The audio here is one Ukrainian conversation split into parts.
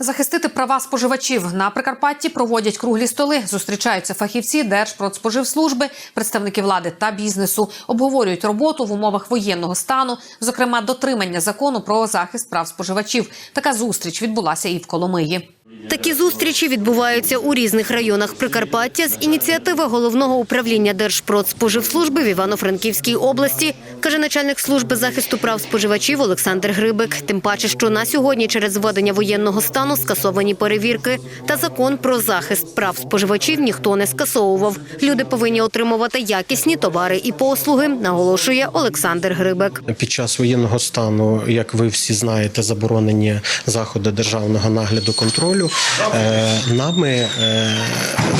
Захистити права споживачів на Прикарпатті проводять круглі столи. Зустрічаються фахівці Держпродспоживслужби, представники влади та бізнесу. Обговорюють роботу в умовах воєнного стану, зокрема дотримання закону про захист прав споживачів. Така зустріч відбулася і в Коломиї. Такі зустрічі відбуваються у різних районах Прикарпаття з ініціативи головного управління Держпродспоживслужби в Івано-Франківській області, каже начальник служби захисту прав споживачів Олександр Грибик. Тим паче, що на сьогодні через введення воєнного стану скасовані перевірки та закон про захист прав споживачів ніхто не скасовував. Люди повинні отримувати якісні товари і послуги, наголошує Олександр Грибик. Під час воєнного стану, як ви всі знаєте, заборонені заходи державного нагляду контролю. Е, Нами е,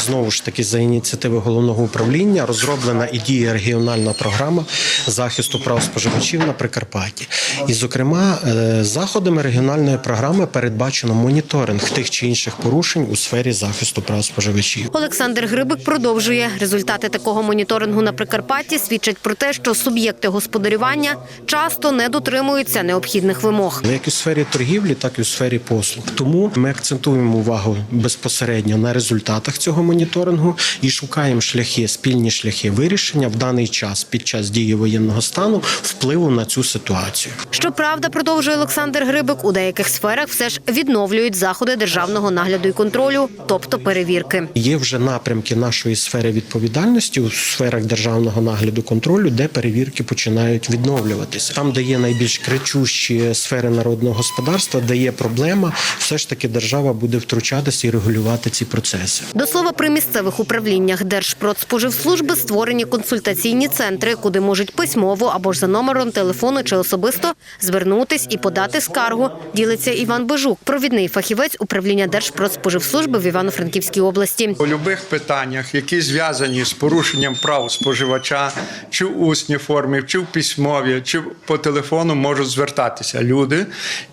знову ж таки за ініціативи головного управління розроблена і діє регіональна програма захисту прав споживачів на Прикарпатті. І, зокрема, е, заходами регіональної програми передбачено моніторинг тих чи інших порушень у сфері захисту прав споживачів. Олександр Грибик продовжує. Результати такого моніторингу на Прикарпатті свідчать про те, що суб'єкти господарювання часто не дотримуються необхідних вимог. як в сфері торгівлі, так і в сфері послуг. Тому ми акцентуємо увагу безпосередньо на результатах цього моніторингу і шукаємо шляхи, спільні шляхи вирішення в даний час під час дії воєнного стану впливу на цю ситуацію. Щоправда, продовжує Олександр Грибик, у деяких сферах все ж відновлюють заходи державного нагляду і контролю, тобто перевірки. Є вже напрямки нашої сфери відповідальності у сферах державного нагляду контролю, де перевірки починають відновлюватися. Там, де є найбільш кричущі сфери народного господарства, де є проблема, все ж таки держава буде втручатися і регулювати ці процеси. До слова, при місцевих управліннях Держпродспоживслужби створені консультаційні центри, куди можуть письмово або ж за номером телефону чи особисто звернутись і подати скаргу. Ділиться Іван Бежук, провідний фахівець управління Держпродспоживслужби в Івано-Франківській області. У будь-яких питаннях, які зв'язані з порушенням прав споживача, чи в усній формі, чи в письмові, чи по телефону можуть звертатися люди,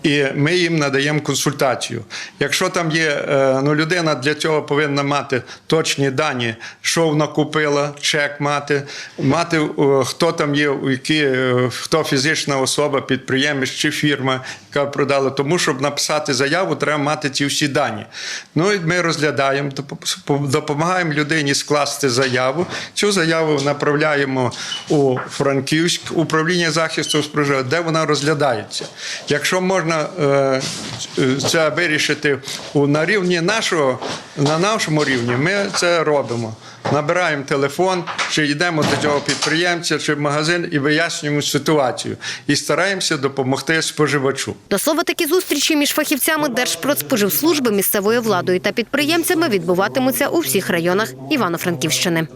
і ми їм надаємо консультацію. Якщо там є е, ну, людина для цього повинна мати точні дані, що вона купила, чек мати, мати е, хто там є, у які, е, хто фізична особа, підприємець чи фірма, яка продала. Тому, щоб написати заяву, треба мати ці всі дані. Ну і ми розглядаємо, допомагаємо людині скласти заяву. Цю заяву направляємо у Франківськ управління захисту споживача, де вона розглядається. Якщо можна е, це вирішити у на рівні нашого, на нашому рівні, ми це робимо. Набираємо телефон, чи йдемо до цього підприємця, чи в магазин і вияснюємо ситуацію. І стараємося допомогти споживачу. До слова, такі зустрічі між фахівцями Держпродспоживслужби, місцевою владою та підприємцями відбуватимуться у всіх районах Івано-Франківщини.